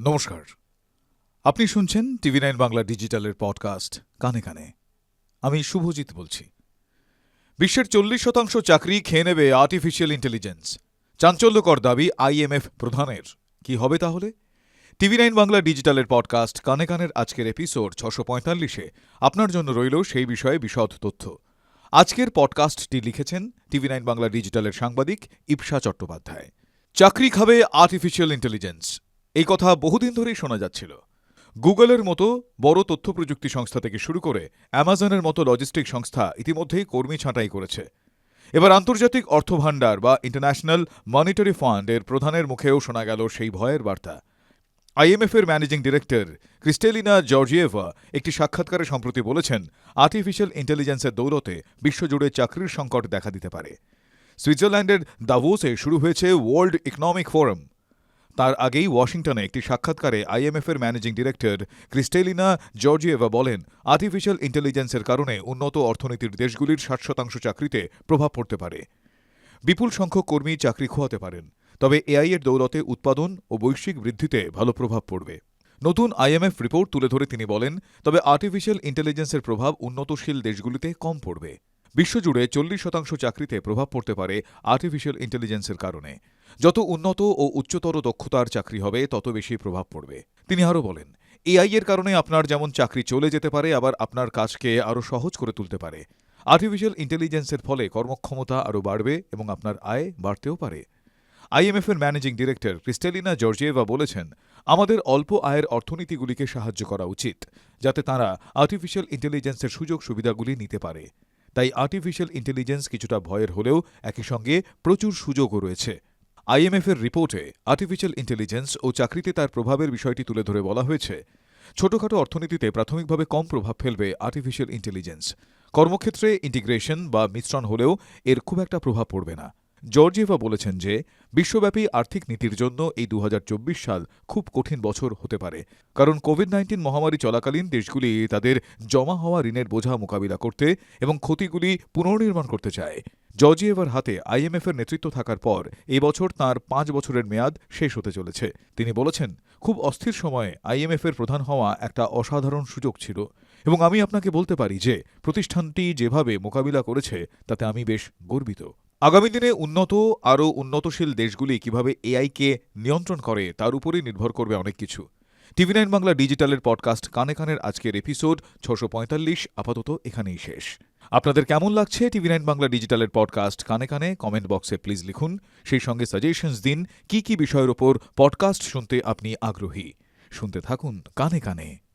নমস্কার। আপনি শুনছেন টিভি নাইন বাংলা ডিজিটালের পডকাস্ট কানে কানে। আমি শুভজিৎ বলছি। বিশ্বের চল্লিশ শতাংশ চাকরি খেয়ে নেবে আর্টিফিশিয়াল ইন্টেলিজেন্স চাঞ্চল্যকর দাবি আইএমএফ প্রধানের। কি হবে তাহলে? টিভি নাইন বাংলা ডিজিটালের পডকাস্ট কানে কানের আজকের এপিসোড ছশো পঁয়তাল্লিশে। আপনার জন্য রইল সেই বিষয়ে বিশদ তথ্য। আজকের পডকাস্টটি লিখেছেন টিভি নাইন বাংলা ডিজিটালের সাংবাদিক ইপসা চট্টোপাধ্যায়। চাকরি খাবে আর্টিফিশিয়াল ইন্টেলিজেন্স এই কথা বহুদিন ধরেই শোনা যাচ্ছিল। গুগলের মতো বড় তথ্য প্রযুক্তি সংস্থা থেকে শুরু করে অ্যামাজনের মতো লজিস্টিক সংস্থা ইতিমধ্যেই কর্মী ছাঁটাই করেছে। এবার আন্তর্জাতিক অর্থভাণ্ডার বা ইন্টারন্যাশনাল মনিটারি ফান্ড এর প্রধানের মুখেও শোনা গেল সেই ভয়ের বার্তা। আইএমএফ এর ম্যানেজিং ডিরেক্টর ক্রিস্টেলিনা জর্জিয়েভা একটি সাক্ষাৎকারে সম্প্রতি বলেছেন, আর্টিফিশিয়াল ইন্টেলিজেন্সের দৌলতে বিশ্বজুড়ে চাকরির সংকট দেখা দিতে পারে। সুইজারল্যান্ডের দাভোসে শুরু হয়েছে ওয়ার্ল্ড ইকোনমিক ফোরাম। তার আগেই ওয়াশিংটনে একটি সাক্ষাৎকারে আইএমএফ এর ম্যানেজিং ডিরেক্টর ক্রিস্টেলিনা জর্জিয়েভা বলেন, আর্টিফিশিয়াল ইন্টেলিজেন্সের কারণে উন্নত অর্থনীতির দেশগুলির ষাট শতাংশ চাকরিতে প্রভাব পড়তে পারে। বিপুল সংখ্যক কর্মী চাকরি খোয়াতে পারেন, তবে এআই এর দৌলতে উৎপাদন ও বৈশ্বিক বৃদ্ধিতে ভালো প্রভাব পড়বে। নতুন আইএমএফ রিপোর্ট তুলে ধরে তিনি বলেন, তবে আর্টিফিশিয়াল ইন্টেলিজেন্সের প্রভাব উন্নতশীল দেশগুলিতে কম পড়বে। বিশ্বজুড়ে চল্লিশ শতাংশ চাকরিতে প্রভাব পড়তে পারে আর্টিফিশিয়াল ইন্টেলিজেন্সের কারণে। যত উন্নত ও উচ্চতর দক্ষতার চাকরি হবে, তত বেশি প্রভাব পড়বে। তিনি আরও বলেন, এআই এর কারণে আপনার যেমন চাকরি চলে যেতে পারে, আবার আপনার কাজকে আরও সহজ করে তুলতে পারে। আর্টিফিশিয়াল ইন্টেলিজেন্সের ফলে কর্মক্ষমতা আরও বাড়বে এবং আপনার আয় বাড়তেও পারে। আইএমএফ এর ম্যানেজিং ডিরেক্টর ক্রিস্টেলিনা জর্জিয়েভা বলেছেন, আমাদের অল্প আয়ের অর্থনীতিগুলিকে সাহায্য করা উচিত, যাতে তারা আর্টিফিশিয়াল ইন্টেলিজেন্সের সুযোগ সুবিধাগুলি নিতে পারে। তাই আর্টিফিশিয়াল ইন্টেলিজেন্স কিছুটা ভয়ের হলেও একই সঙ্গে প্রচুর সুযোগও রয়েছে। আইএমএফের রিপোর্টে আর্টিফিশিয়াল ইন্টেলিজেন্স ও চাকরিতে তার প্রভাবের বিষয়টি তুলে ধরে বলা হয়েছে। ছোটখাটো অর্থনীতিতে প্রাথমিকভাবে কম প্রভাব ফেলবে আর্টিফিশিয়াল ইন্টেলিজেন্স কর্মক্ষেত্রে ইন্টিগ্রেশন বা মিশ্রণ হলেও এর খুব একটা প্রভাব পড়বে না। জর্জিয়েভা বলেছেন যে, বিশ্বব্যাপী আর্থিক নীতির জন্য এই দু হাজার চব্বিশ সাল খুব কঠিন বছর হতে পারে। কারণ কোভিড নাইন্টিন মহামারী চলাকালীন দেশগুলি তাদের জমা হওয়া ঋণের বোঝা মোকাবিলা করতে এবং ক্ষতিগুলি পুনর্নির্মাণ করতে চায়। জর্জিয়েভার হাতে আইএমএফের নেতৃত্ব থাকার পর এবছর বছর তার পাঁচ বছরের মেয়াদ শেষ হতে চলেছে। তিনি বলেছেন, খুব অস্থির সময়ে আইএমএফের প্রধান হওয়া একটা অসাধারণ সুযোগ ছিল এবং আমি আপনাকে বলতে পারি যে, প্রতিষ্ঠানটি যেভাবে মোকাবিলা করেছে তাতে আমি বেশ গর্বিত। আগামী দিনে উন্নত আরও উন্নতশীল দেশগুলি কীভাবে এআইকে নিয়ন্ত্রণ করে তার উপরেই নির্ভর করবে অনেক কিছু। টিভি নাইন বাংলা ডিজিটালের পডকাস্ট কানে কানের আজকের এপিসোড ছশো পঁয়তাল্লিশ, আপাতত এখানেই শেষ। আপনাদের কেমন লাগছে টিভি নাইন বাংলা ডিজিটালের পডকাস্ট কানে কানে? কমেন্ট বক্সে প্লিজ লিখুন। সেই সঙ্গে সাজেশনস দিন, কি কি বিষয়ের ওপর পডকাস্ট শুনতে আপনি আগ্রহী? শুনতে থাকুন কানে কানে।